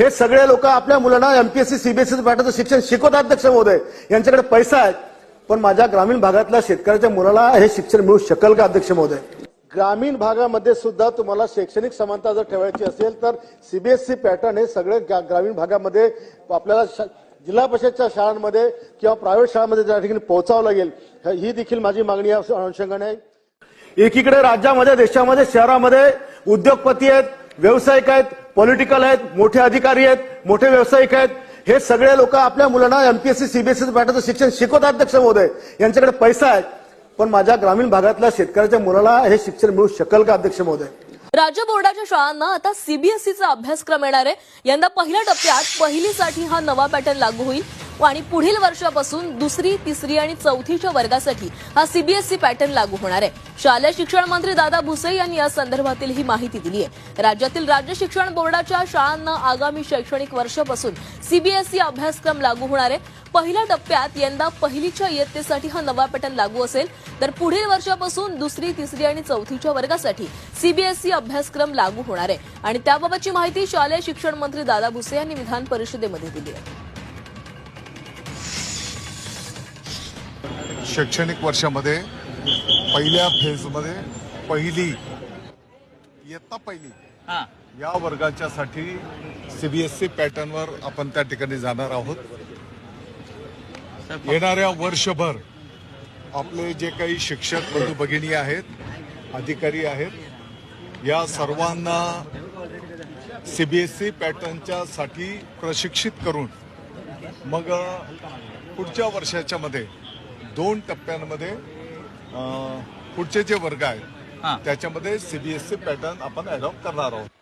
हे सगळे लोक आपल्या मुलांना एमपीएससी सीबीएसई पॅटर्नचं शिक्षण शिकवतात अध्यक्ष महोदय. यांच्याकडे पैसा आहे. पण माझ्या ग्रामीण भागातल्या शेतकऱ्याच्या मुलाला हे शिक्षण मिळू शकेल का अध्यक्ष महोदय? ग्रामीण भागामध्ये सुद्धा तुम्हाला शैक्षणिक समानता जर ठेवायची असेल तर सीबीएसई पॅटर्न हे सगळे ग्रामीण भागामध्ये आपल्याला जिल्हा परिषदच्या शाळांमध्ये किंवा प्रायव्हेट शाळांमध्ये त्या ठिकाणी पोहोचावं लागेल. ह- देखील माझी मागणी अनुषंगाने आहे. एकीकडे राज्यामध्ये देशामध्ये शहरामध्ये उद्योगपती आहेत व्यावसायिक आहेत पॉलिटिकल आहेत मोठे अधिकारी आहेत मोठे व्यावसायिक आहेत. हे सगळे लोक आपल्या मुलांना एमपीएससी सीबीएसई पॅटर्नचं शिक्षण शिकवतात अध्यक्ष महोदय. यांच्याकडे पैसा आहे. पण माझ्या ग्रामीण भागातल्या शेतकऱ्याच्या मुलाला हे शिक्षण मिळू शकेल का अध्यक्ष महोदय? राज्य बोर्डाच्या शाळांना आता सीबीएसईचा अभ्यासक्रम येणार आहे. यंदा पहिल्या टप्प्यात पहिलीसाठी हा नवा पॅटर्न लागू होईल. आणि पुढील वर्षापासून दुसरी तिसरी आणि चौथीच्या वर्गासाठी हा सीबीएसई पॅटर्न लागू होणार आहे. शालेय शिक्षण मंत्री दादा भुसे यांनी या संदर्भातील ही माहिती दिली आहे. राज्यातील राज्य शिक्षण बोर्डाच्या शाळांना आगामी शैक्षणिक वर्षापासून सीबीएसई अभ्यासक्रम लागू होणार आहे. पहिल्या टप्प्यात यंदा पहिलीच्या इयत्तेसाठी हा नवा पॅटर्न लागू असेल. तर पुढील वर्षापासून दुसरी तिसरी आणि चौथीच्या वर्गासाठी सीबीएसई अभ्यासक्रम लागू होणार आहे. आणि त्याबाबतची माहिती शालेय शिक्षण मंत्री दादा भुसे यांनी विधान परिषदेमध्ये दिली आहे. शैक्षणिक वर्षामध्ये पहिल्या फेजमध्ये पहिली इयत्ता पहिली हा. या वर्गाच्यासाठी सीबीएसई पॅटर्नवर आपण त्या ठिकाणी जाणार आहोत. येणाऱ्या वर्षभर आपले जे काही शिक्षक बंधू भगिनी आहेत अधिकारी आहेत या सर्वांना सीबीएसई पॅटर्नच्या साठी प्रशिक्षित करून मग पुढच्या वर्षाच्या मध्ये दोन टप्प्यांमध्ये पुढचे जे वर्ग. आहेत त्याच्यामध्ये सीबीएसई पॅटर्न आपण अडॉप्ट करणार आहोत